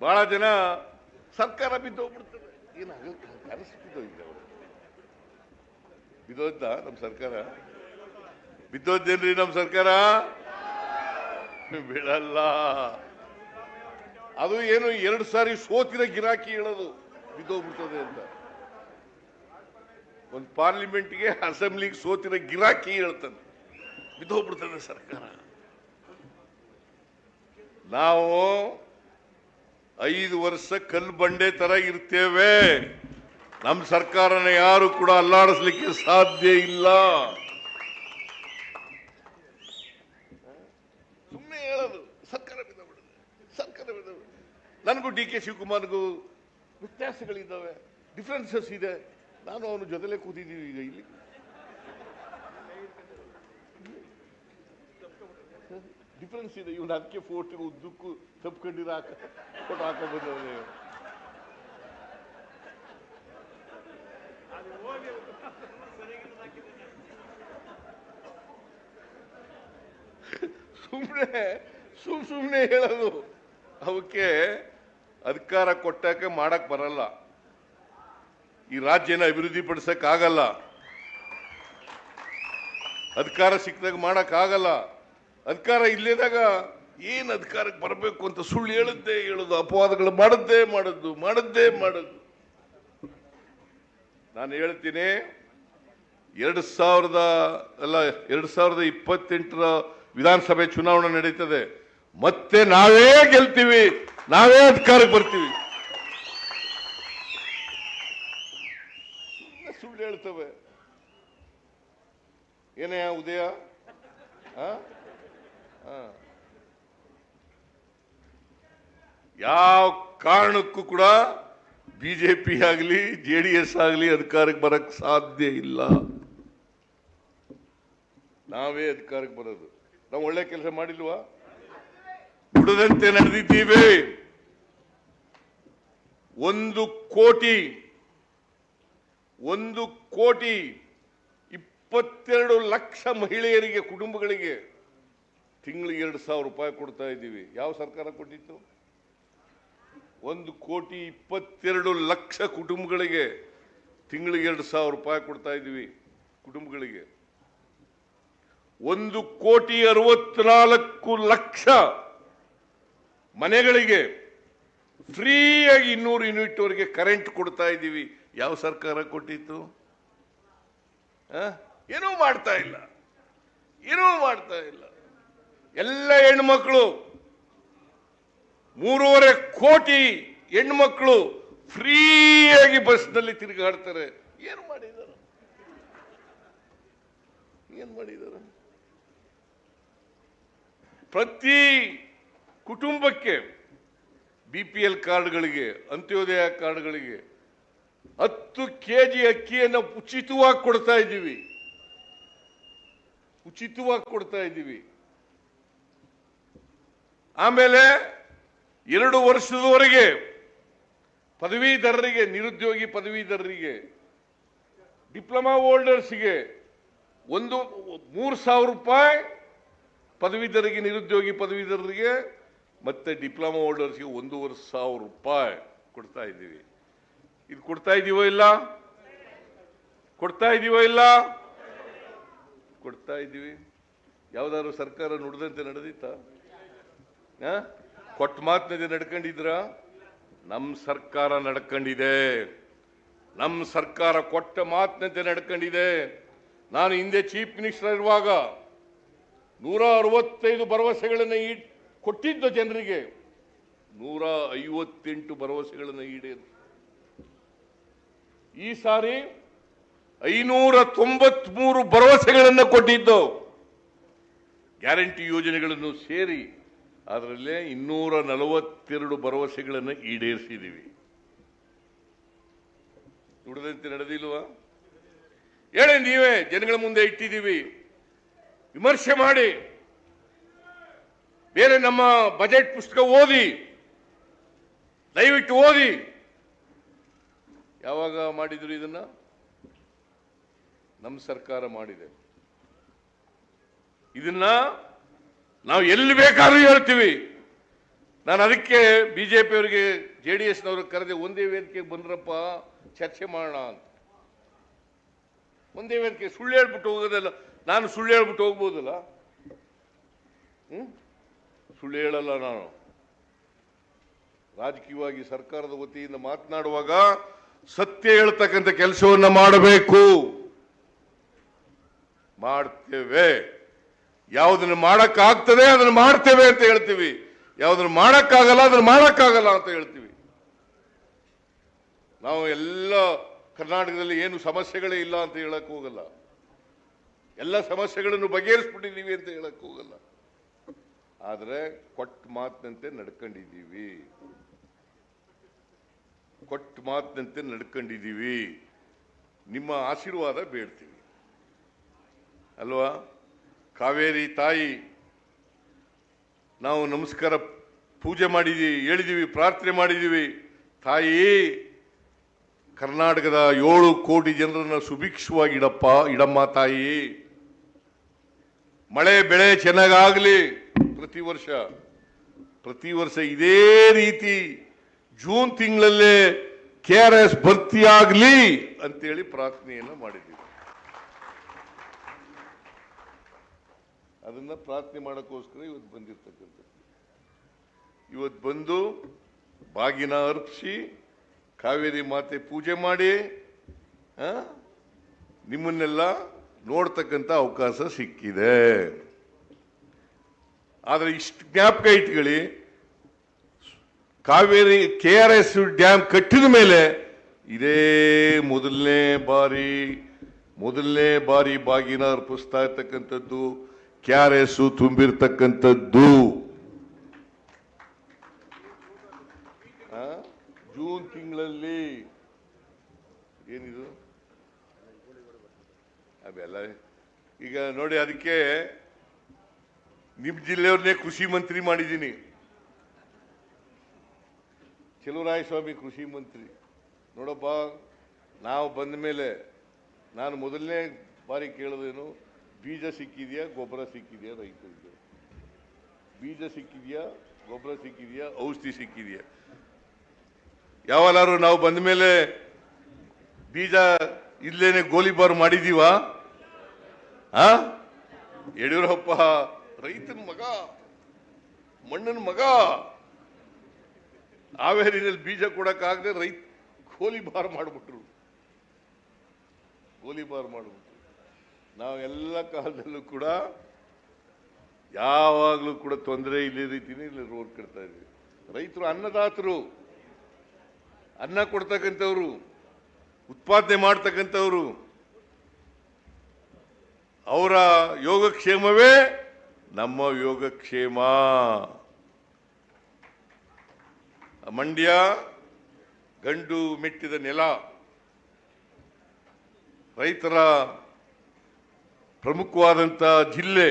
ಬಹಳ ಜನ ಸರ್ಕಾರ ಬಿದ್ದೋಗ್ಬಿಡ್ತದೆ ಏನು ಬಿದ್ದೋದ್ದ ನಮ್ಮ ಸರ್ಕಾರ? ಬಿದ್ದೋದ್ದೇನ್ರಿ ನಮ್ಮ ಸರ್ಕಾರ? ಬಿಡಲ್ಲ ಅದು ಏನು ಎರಡು ಸಾರಿ ಸೋತಿದ ಗಿರಾಕಿ ಹೇಳೋದು ಬಿದ್ದೋಗ್ಬಿಡ್ತದೆ ಅಂತ. ಒಂದು ಪಾರ್ಲಿಮೆಂಟ್ಗೆ ಅಸೆಂಬ್ಲಿಗೆ ಸೋತಿನ ಗಿರಾಕಿ ಹೇಳ್ತಾನೆ. ಬಿದ್ದೋಗ್ಬಿಡ್ತದೆ ಸರ್ಕಾರ. ನಾವು ಐದು ವರ್ಷ ಕಲ್ಲು ಬಂಡೆ ತರ ಇರ್ತೇವೆ. ನಮ್ಮ ಸರ್ಕಾರನ ಯಾರು ಕೂಡ ಅಲ್ಲಾಡಿಸ್ಲಿಕ್ಕೆ ಸಾಧ್ಯ ಇಲ್ಲ. ಸುಮ್ಮನೆ ಹೇಳೋದು, ಸರ್ಕಾರ ಬಿದ್ದೋಗ್ಬಿಡುತ್ತೆ ಸರ್ಕಾರ ನನಗೂ ಡಿ ಕೆ ಶಿವಕುಮಾರ್ಗೂ ವ್ಯತ್ಯಾಸಗಳಿದ್ದಾವೆ ಡಿಫ್ರೆನ್ಸಸ್ ಇದೆ. ನಾನು ಅವನು ಜೊತೆಲೇ ಕೂತಿದ್ದೀವಿ ಈಗ ಇಲ್ಲಿ. ಡಿಫ್ರೆನ್ಸ್ ಇದೆ, ಇವನು ಅದಕ್ಕೆ ಫೋಟೋ ಉದ್ದಕ್ಕೂ ತಪ್ಕೊಂಡಿರೋ ಹಾಕ ಫೋಟೋ ಹಾಕೋ ಬಂದವನೇ ಸುಮ್ಮನೆ ಸುಮ್ ಸುಮ್ಮನೆ ಹೇಳೋದು. ಅವಕ್ಕೆ ಅಧಿಕಾರ ಕೊಟ್ಟಕ್ಕೆ ಮಾಡಕ್ ಬರಲ್ಲ. ಈ ರಾಜ್ಯನ ಅಭಿವೃದ್ಧಿ ಪಡಿಸಕ್ ಆಗಲ್ಲ. ಅಧಿಕಾರ ಸಿಕ್ಕದಾಗ ಮಾಡಕ್ ಆಗಲ್ಲ. ಅಧಿಕಾರ ಇಲ್ಲದಾಗ ಏನು ಅಧಿಕಾರಕ್ಕೆ ಬರಬೇಕು ಅಂತ ಸುಳ್ಳು ಹೇಳುತ್ತೆ ಹೇಳುದು, ಅಪವಾದಗಳು ಮಾಡದ್ದೇ ಮಾಡದ್ದು ಮಾಡದ್ದೇ ಮಾಡದ್ದು ನಾನು ಹೇಳ್ತೀನಿ, ಎರಡು ಸಾವಿರದ, ಅಲ್ಲ, ಎರಡು ಸಾವಿರದ ಇಪ್ಪತ್ತೆಂಟರ ವಿಧಾನಸಭೆ ಚುನಾವಣೆ ನಡೀತದೆ. ಮತ್ತೆ ನಾವೇ ಗೆಲ್ತೀವಿ, ನಾವೇ ಅಧಿಕಾರಕ್ಕೆ ಬರ್ತೀವಿ. ಸುಳ್ಳು ಹೇಳ್ತವೆ. ಏನೇ ಉದಯ? ಆ? ಯಾವ ಕಾರಣಕ್ಕೂ ಕೂಡ ಬಿಜೆಪಿ ಆಗಲಿ, ಜೆ ಡಿ ಎಸ್ ಆಗಲಿ ಅಧಿಕಾರಕ್ಕೆ ಬರಕ್ ಸಾಧ್ಯ ಇಲ್ಲ. ನಾವೇ ಅಧಿಕಾರಕ್ಕೆ ಬರೋದು. ನಾವು ಒಳ್ಳೆ ಕೆಲಸ ಮಾಡಿಲ್ವಾ? ದುಡದಂತೆ ನಡೆದಿದ್ದೀವಿ. ಒಂದು ಕೋಟಿ ಒಂದು ಕೋಟಿ ಇಪ್ಪತ್ತೆರಡು ಲಕ್ಷ ಮಹಿಳೆಯರಿಗೆ, ಕುಟುಂಬಗಳಿಗೆ ತಿಂಗಳಿಗೆ ಎರಡು ಸಾವಿರ ರೂಪಾಯಿ ಕೊಡ್ತಾ ಇದ್ದೀವಿ. ಯಾವ ಸರ್ಕಾರ ಕೊಟ್ಟಿತ್ತು? ಒಂದು ಕೋಟಿ ಇಪ್ಪತ್ತೆರಡು ಲಕ್ಷ ಕುಟುಂಬಗಳಿಗೆ ತಿಂಗಳಿಗೆ ಎರಡು ಸಾವಿರ ರೂಪಾಯಿ ಕೊಡ್ತಾ ಇದ್ದೀವಿ ಕುಟುಂಬಗಳಿಗೆ. ಒಂದು ಕೋಟಿ ಅರವತ್ನಾಲ್ಕು ಲಕ್ಷ ಮನೆಗಳಿಗೆ ಫ್ರೀಯಾಗಿ ಇನ್ನೂರು ಯೂನಿಟ್ ವರೆಗೆ ಕರೆಂಟ್ ಕೊಡ್ತಾ ಇದ್ದೀವಿ. ಯಾವ ಸರ್ಕಾರ ಕೊಟ್ಟಿತ್ತು? ಏನೂ ಮಾಡ್ತಾ ಇಲ್ಲ. ಏನೂ ಮಾಡ್ತಾ ಇಲ್ಲ. ಎಲ್ಲ ಹೆಣ್ಮಕ್ಳು, ಮೂರುವರೆ ಕೋಟಿ ಹೆಣ್ಮಕ್ಳು ಫ್ರೀಯಾಗಿ ಬಸ್ನಲ್ಲಿ ತಿರುಗಾಡ್ತಾರೆ ಏನು ಮಾಡಿದಾರ? ಏನ್ ಮಾಡಿದಾರ? ಪ್ರತಿ ಕುಟುಂಬಕ್ಕೆ ಬಿ ಪಿ ಎಲ್ ಕಾರ್ಡ್ಗಳಿಗೆ, ಅಂತ್ಯೋದಯ ಕಾರ್ಡ್ಗಳಿಗೆ ಹತ್ತು ಕೆ ಜಿ ಅಕ್ಕಿಯನ್ನು ಉಚಿತವಾಗಿ ಕೊಡ್ತಾ ಇದ್ದೀವಿ. ಉಚಿತವಾಗಿ ಕೊಡ್ತಾ ಇದ್ದೀವಿ. ಆಮೇಲೆ ಎರಡು ವರ್ಷದವರೆಗೆ ಪದವೀಧರರಿಗೆ, ನಿರುದ್ಯೋಗಿ ಪದವೀಧರರಿಗೆ, ಡಿಪ್ಲೊಮಾ ಹೋಲ್ಡರ್ಸ್ಗೆ ಒಂದು, ಮೂರು ಸಾವಿರ ರೂಪಾಯಿ ಪದವೀಧರಿಗೆ ನಿರುದ್ಯೋಗಿ ಪದವೀಧರರಿಗೆ ಮತ್ತೆ ಡಿಪ್ಲೊಮಾ ಹೋಲ್ಡರ್ಸ್ಗೆ ಒಂದೂವರೆ ಸಾವಿರ ರೂಪಾಯಿ ಕೊಡ್ತಾ ಇದ್ದೀವಿ. ಇದು ಕೊಡ್ತಾ ಇದೀವೋ ಇಲ್ಲ? ಕೊಡ್ತಾ ಇದೀವೋ ಇಲ್ಲ? ಕೊಡ್ತಾ ಇದ್ದೀವಿ ಯಾವ್ದಾದ್ರು ಸರ್ಕಾರ ನುಡಿದಂತೆ ನಡೆದಿತ್ತ? ಕೊಟ್ಟ ಮಾತಿನಲ್ಲಿ ನಡ್ಕೊಂಡಿದ್ರ? ನಮ್ಮ ಸರ್ಕಾರ ನಡ್ಕೊಂಡಿದೆ. ನಮ್ಮ ಸರ್ಕಾರ ಕೊಟ್ಟ ಮಾತಿನಂತೆ ನಡ್ಕೊಂಡಿದೆ. ನಾನು ಹಿಂದೆ ಚೀಫ್ ಮಿನಿಸ್ಟರ್ ಇರುವಾಗ ನೂರ ಅರವತ್ತೈದು ಭರವಸೆಗಳನ್ನು ಈ ಕೊಟ್ಟಿದ್ದ ಜನರಿಗೆ ನೂರ ಐವತ್ತೆಂಟು ಭರವಸೆಗಳನ್ನು ಈಡೇರಿ. ಈ ಸಾರಿ ಐನೂರ ತೊಂಬತ್ಮೂರು ಭರವಸೆಗಳನ್ನು ಕೊಟ್ಟಿದ್ದು. ಗ್ಯಾರಂಟಿ ಯೋಜನೆಗಳನ್ನು ಸೇರಿ ಅದರಲ್ಲೇ ಇನ್ನೂರ ನಲವತ್ತೆರಡು ಭರವಸೆಗಳನ್ನು ಈಡೇರಿಸಿದ್ದೀವಿ ನುಡಿದಂತೆ ನಡೆದಿಲ್ವಾ? ಹೇಳಿ, ನೀವೇ ಜನಗಳ ಮುಂದೆ ಇಟ್ಟಿದ್ದೀವಿ. ವಿಮರ್ಶೆ ಮಾಡಿ. ಬೇರೆ ನಮ್ಮ ಬಜೆಟ್ ಪುಸ್ತಕ ಓದಿ. ದಯವಿಟ್ಟು ಓದಿ. ಯಾವಾಗ ಮಾಡಿದ್ರು ಇದನ್ನ? ನಮ್ಮ ಸರ್ಕಾರ ಮಾಡಿದೆ. ಇದನ್ನ ನಾವು ಎಲ್ಲಿ ಬೇಕಾದ್ರೂ ಹೇಳ್ತೀವಿ. ನಾನು ಅದಕ್ಕೆ ಬಿ ಜೆ ಡಿ ಎಸ್ನವ್ರಿಗೆ ಕರೆದೆ, ಒಂದೇ ವೇದಿಕೆಗೆ ಬಂದ್ರಪ್ಪ, ಚರ್ಚೆ ಮಾಡೋಣ ಅಂತ. ಒಂದೇ ವೇದಿಕೆ, ಸುಳ್ಳು ಹೇಳ್ಬಿಟ್ಟು ಹೋಗೋದಲ್ಲ, ನಾನು ಸುಳ್ಳು ಹೇಳ್ಬಿಟ್ಟು ಹೋಗ್ಬೋದಲ್ಲ? ಹ್ಞೂ ಸುಳ್ಳು ಹೇಳಲ್ಲ ನಾನು. ರಾಜಕೀಯವಾಗಿ ಸರ್ಕಾರದ ವತಿಯಿಂದ ಮಾತನಾಡುವಾಗ ಸತ್ಯ ಹೇಳ್ತಕ್ಕಂಥ ಕೆಲಸವನ್ನು ಮಾಡಬೇಕು. ಮಾಡ್ತೇವೆ. ಯಾವುದನ್ನು ಮಾಡೋಕ್ಕಾಗ್ತದೆ ಅದನ್ನು ಮಾಡ್ತೇವೆ ಅಂತ ಹೇಳ್ತೀವಿ. ಯಾವುದನ್ನು ಮಾಡಕ್ಕಾಗಲ್ಲ ಅದನ್ನು ಮಾಡೋಕ್ಕಾಗಲ್ಲ ಅಂತ ಹೇಳ್ತೀವಿ. ನಾವು ಎಲ್ಲ ಕರ್ನಾಟಕದಲ್ಲಿ ಏನು ಸಮಸ್ಯೆಗಳೇ ಇಲ್ಲ ಅಂತ ಹೇಳಕ್ ಹೋಗಲ್ಲ. ಎಲ್ಲ ಸಮಸ್ಯೆಗಳನ್ನು ಬಗೆಹರಿಸ್ಬಿಟ್ಟಿದ್ದೀವಿ ಅಂತ ಹೇಳಕ್ ಹೋಗಲ್ಲ. ಆದರೆ ಕೊಟ್ಟ ಮಾತಿನಂತೆ ನಡ್ಕೊಂಡಿದ್ದೀವಿ. ಕೊಟ್ಟ ಮಾತಿನಂತೆ ನಡ್ಕೊಂಡಿದ್ದೀವಿ. ನಿಮ್ಮ ಆಶೀರ್ವಾದ ಬೇಡ್ತೀವಿ. ಅಲ್ವಾ? ಕಾವೇರಿ ತಾಯಿ, ನಾವು ನಮಸ್ಕಾರ ಪೂಜೆ ಮಾಡಿದೀವಿ ಹೇಳಿದ್ದೀವಿ ಪ್ರಾರ್ಥನೆ ಮಾಡಿದ್ದೀವಿ ತಾಯಿ, ಕರ್ನಾಟಕದ ಏಳು ಕೋಟಿ ಜನರನ್ನು ಸುಭಿಕ್ಷವಾಗಿ ಇಡಪ್ಪ, ಇಡಮ್ಮ ತಾಯಿ. ಮಳೆ, ಬೆಳೆ ಚೆನ್ನಾಗಾಗಲಿ ಪ್ರತಿ ವರ್ಷ. ಪ್ರತಿ ವರ್ಷ ಇದೇ ರೀತಿ ಜೂನ್ ತಿಂಗಳಲ್ಲೇ ಕೆ ಆರ್ ಎಸ್ ಭರ್ತಿಯಾಗಲಿ ಅಂತೇಳಿ ಪ್ರಾರ್ಥನೆಯನ್ನು ಮಾಡಿದ್ದೀವಿ ಅದನ್ನ ಪ್ರಾರ್ಥನೆ ಮಾಡೋಕ್ಕೋಸ್ಕರ ಇವತ್ತು ಬಂದಿರ್ತಕ್ಕಂಥದ್ದು. ಇವತ್ತು ಬಂದು ಬಾಗಿನ ಅರ್ಪಿಸಿ, ಕಾವೇರಿ ಮಾತೆ ಪೂಜೆ ಮಾಡಿ ನಿಮ್ಮನ್ನೆಲ್ಲ ನೋಡ್ತಕ್ಕಂಥ ಅವಕಾಶ ಸಿಕ್ಕಿದೆ. ಆದರೆ ಇಷ್ಟು ಜ್ಞಾಪಕ ಇಟ್ಕೊಳ್ಳಿ, Kaveri K R S dam ಕಟ್ಟಿದ ಮೇಲೆ ಇದೇ ಮೊದಲನೇ ಬಾರಿ ಮೊದಲನೇ ಬಾರಿ ಬಾಗಿನ ಅರ್ಪಿಸ್ತಾ ಇರ್ತಕ್ಕಂಥದ್ದು ಕೆ ಆರ್ ತುಂಬಿರ್ತಕ್ಕಂಥದ್ದು? ಜೂನ್ ತಿಂಗಳಲ್ಲಿ. ಏನಿದು? ಅವೆಲ್ಲ ಈಗ ನೋಡಿ ಅದಕ್ಕೆ ನಿಮ್ ಜಿಲ್ಲೆಯವ್ರನ್ನೇ ಕೃಷಿ ಮಂತ್ರಿ ಮಾಡಿದ್ದೀನಿ. ಸ್ವಾಮಿ ಕೃಷಿ ಮಂತ್ರಿ. ನೋಡಪ್ಪ, ನಾವು ಬಂದ ಮೇಲೆ ನಾನು ಮೊದಲನೇ ಬಾರಿ ಕೇಳೋದೇನು ಬೀಜ ಸಿಕ್ಕಿದೆಯಾ, ಗೊಬ್ಬರ ಸಿಕ್ಕಿದೆಯಾ ರೈತರಿಗೆ? ಬೀಜ ಸಿಕ್ಕಿದೆಯಾ, ಗೊಬ್ಬರ ಸಿಕ್ಕಿದೆಯಾ, ಔಷಧಿ ಸಿಕ್ಕಿದೆಯಾ? ಯಾವಾಗಾರು ನಾವು ಬಂದ ಮೇಲೆ ಬೀಜ ಇಲ್ಲೇನೆ ಗೋಲಿಬಾರ್ ಮಾಡಿದೀವಾ? ಆ? ಯಡಿಯೂರಪ್ಪ, ರೈತನ ಮಗ, ಮಣ್ಣನ ಮಗ. ಹಾವೇರಿನಲ್ಲಿ ಬೀಜ ಕೊಡಕ್ಕಾಗದೆ ರೈತ ಗೋಲಿಬಾರ್ ಮಾಡಿಬಿಟ್ರು. ಗೋಲಿಬಾರ್ ಮಾಡಿಬಿಟ್ರು. ನಾವು ಎಲ್ಲ ಕಾಲದಲ್ಲೂ ಕೂಡ ಯಾವಾಗಲೂ ಕೂಡ ತೊಂದರೆ ಇಲ್ಲೇ ರೀತಿನೇ ಇಲ್ಲಿ ರೋಡ್ ಕಟ್ತಾ ಇದ್ವಿ. ರೈತರು ಅನ್ನದಾತರು. ಅನ್ನ ಕೊಡ್ತಕ್ಕಂಥವ್ರು, ಉತ್ಪಾದನೆ ಮಾಡ್ತಕ್ಕಂಥವ್ರು. ಅವರ ಯೋಗಕ್ಷೇಮವೇ ನಮ್ಮ ಯೋಗಕ್ಷೇಮ. ಮಂಡ್ಯ ಗಂಡು ಮೆಟ್ಟಿದ ನೆಲ ರೈತರ ಪ್ರಮುಖವಾದಂಥ ಜಿಲ್ಲೆ